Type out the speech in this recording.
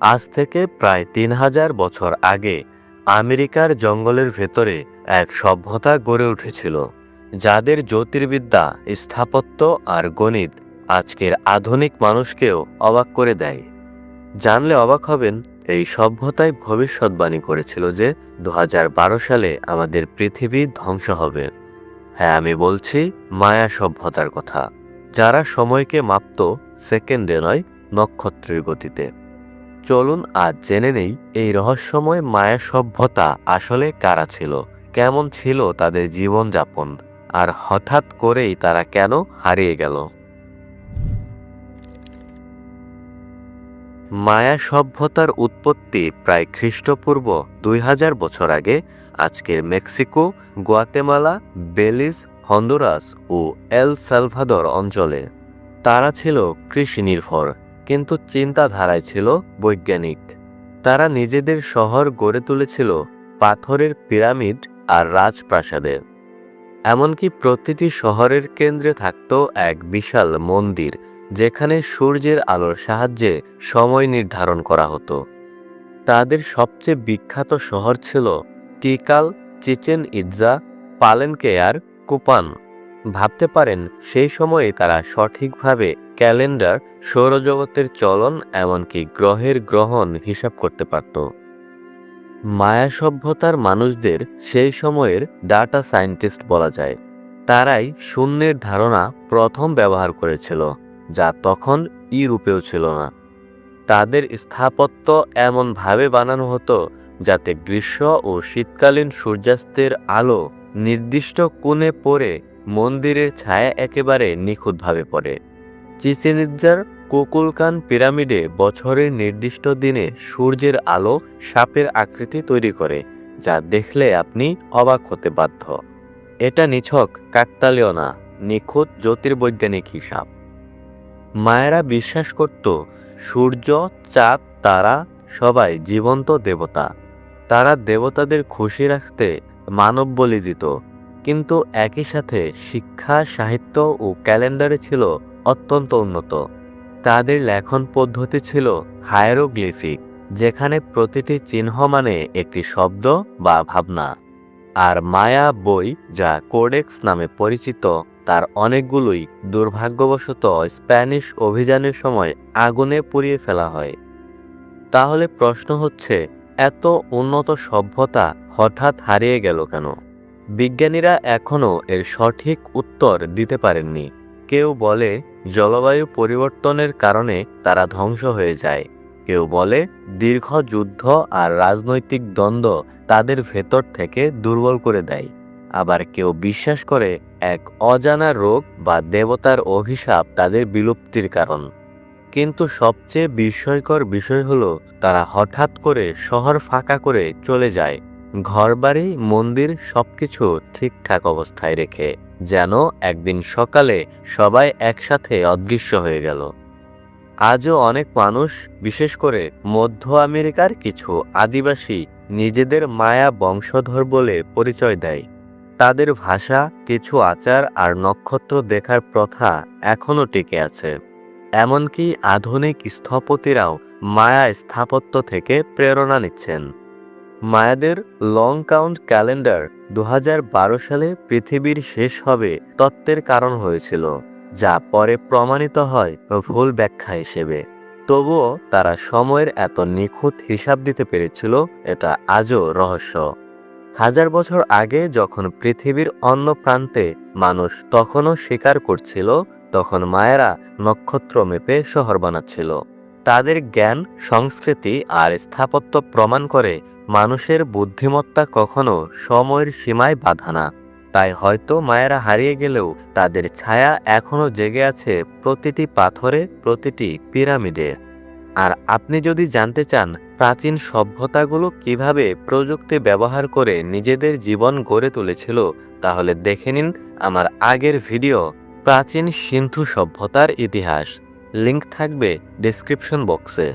আজ থেকে প্রায় তিন হাজার বছর আগে আমেরিকার জঙ্গলের ভেতরে এক সভ্যতা গড়ে উঠেছিল, যাদের জ্যোতির্বিদ্যা, স্থাপত্য আর গণিত আজকের আধুনিক মানুষকেও অবাক করে দেয়। জানলে অবাক হবেন, এই সভ্যতায় ভবিষ্যৎবাণী করেছিল যে দু হাজার বারো সালে আমাদের পৃথিবী ধ্বংস হবে। হ্যাঁ আমি বলছি মায়া সভ্যতার কথা, যারা সময়কে মাপত সেকেন্ডে নয়, নক্ষত্রের গতিতে। চলুন আজ জেনে নেই এই রহস্যময় মায়া সভ্যতা আসলে কারা ছিল, কেমন ছিল তাদের জীবনযাপন, আর হঠাৎ করেই তারা কেন হারিয়ে গেল? মায়া সভ্যতার উৎপত্তি প্রায় খ্রিস্টপূর্ব দুই হাজার বছর আগে আজকের মেক্সিকো, গুয়াতেমালা, বেলিজ, হন্ডুরাস ও এল সালভাদর অঞ্চলে। তারা ছিল কৃষি নির্ভর কিন্তু চিন্তাধারায় ছিল বৈজ্ঞানিক। তারা নিজেদের শহর গড়ে তুলেছিল পাথরের পিরামিড আর রাজপ্রাসাদের। এমনকি প্রতিটি শহরের কেন্দ্রে থাকত এক বিশাল মন্দির, যেখানে সূর্যের আলোর সাহায্যে সময় নির্ধারণ করা হতো। তাদের সবচেয়ে বিখ্যাত শহর ছিল টিকাল চিচেন ইৎজা পালেনকেয়ার কুপান। ভাবতে পারেন, সেই সময়ে তারা সঠিকভাবে ক্যালেন্ডার সৌরজগতের চলন এমনকি গ্রহের গ্রহণ হিসাব করতে পারত। মায়া সভ্যতার মানুষদের সেই সময়ের ডাটা সায়েন্টিস্ট বলা যায়। তারাই শূন্যের ধারণা প্রথম ব্যবহার করেছিল, যা তখন ইউরোপেও ছিল না। তাদের স্থাপত্য এমনভাবে বানানো হতো যাতে গ্রীষ্ম ও শীতকালীন সূর্যাস্তের আলো নির্দিষ্ট কোণে পড়ে মন্দিরের ছায়া একেবারে নিখুঁতভাবে পড়ে। চিচেনিজ্জার কোকুলকান পিরামিডে বছরের নির্দিষ্ট দিনে সূর্যের আলো সাপের আকৃতি তৈরি করে, যা দেখলে আপনি অবাক হতে বাধ্য। এটা নিছক কাকতালীয় না নিখুঁত জ্যোতির্বৈজ্ঞানিক হিসাব মায়েরা বিশ্বাস করত, সূর্য, চাঁদ, তারা সবাই জীবন্ত দেবতা। তারা দেবতাদের খুশি রাখতে মানব বলি দিত। কিন্তু একই সাথে শিক্ষা, সাহিত্য ও ক্যালেন্ডারে ছিল অত্যন্ত উন্নত। তাদের লেখন পদ্ধতি ছিল হায়ারোগ্লিফিক, যেখানে প্রতিটি চিহ্ন মানে একটি শব্দ বা ভাবনা। আর মায়া বই, যা কোডেক্স নামে পরিচিত, তার অনেকগুলোই দুর্ভাগ্যবশত স্প্যানিশ অভিযানের সময় আগুনে পুড়িয়ে ফেলা হয়। তাহলে প্রশ্ন হচ্ছে, এত উন্নত সভ্যতা হঠাৎ হারিয়ে গেল কেন? বিজ্ঞানীরা এখনও এর সঠিক উত্তর দিতে পারেননি। কেউ বলে জলবায়ু পরিবর্তনের কারণে তারা ধ্বংস হয়ে যায়। কেউ বলে দীর্ঘ যুদ্ধ আর রাজনৈতিক দ্বন্দ্ব তাদের ভেতর থেকে দুর্বল করে দেয়। আবার কেউ বিশ্বাস করে এক অজানা রোগ বা দেবতার অভিশাপ তাদের বিলুপ্তির কারণ। কিন্তু সবচেয়ে বিস্ময়কর বিষয় হলো তারা হঠাৎ করে শহর ফাঁকা করে চলে যায়। ঘরবাড়ি, মন্দির সবকিছু ঠিকঠাক অবস্থায় রেখে। যেন একদিন সকালে সবাই একসাথে অদৃশ্য হয়ে গেল। আজও অনেক মানুষ, বিশেষ করে মধ্য আমেরিকার কিছু আদিবাসী, নিজেদের মায়া বংশধর বলে পরিচয় দেয়। তাদের ভাষা, কিছু আচার আর নক্ষত্র দেখার প্রথা এখনও টিকে আছে। এমনকি আধুনিক স্থপতিরাও মায়া স্থাপত্য থেকে প্রেরণা নিচ্ছেন। মায়াদের লং কাউন্ট ক্যালেন্ডার দু হাজার বারো সালে পৃথিবীর শেষ হবে তত্ত্বের কারণ হয়েছিল, যা পরে প্রমাণিত হয় ভুল ব্যাখ্যা হিসেবে। তবুও তারা সময়ের এত নিখুঁত হিসাব দিতে পেরেছিল, এটা আজও রহস্য। হাজার বছর আগে যখন পৃথিবীর অন্য প্রান্তে মানুষ তখনও স্বীকার করছিল, তখন মায়েরা নক্ষত্র মেপে শহর বানাচ্ছিল। তাদের জ্ঞান, সংস্কৃতি আর স্থাপত্য প্রমাণ করে মানুষের বুদ্ধিমত্তা কখনো সময়ের সীমায় বাধা না। তাই হয়তো মায়েরা হারিয়ে গেলেও তাদের ছায়া এখনও জেগে আছে প্রতিটি পাথরে, প্রতিটি পিরামিডে। আর আপনি যদি জানতে চান প্রাচীন সভ্যতাগুলো কীভাবে প্রযুক্তি ব্যবহার করে নিজেদের জীবন গড়ে তুলেছিল, তাহলে দেখে নিন আমার আগের ভিডিও, প্রাচীন সিন্ধু সভ্যতার ইতিহাস। লিংক থাকবে ডেসক্রিপশন বক্সে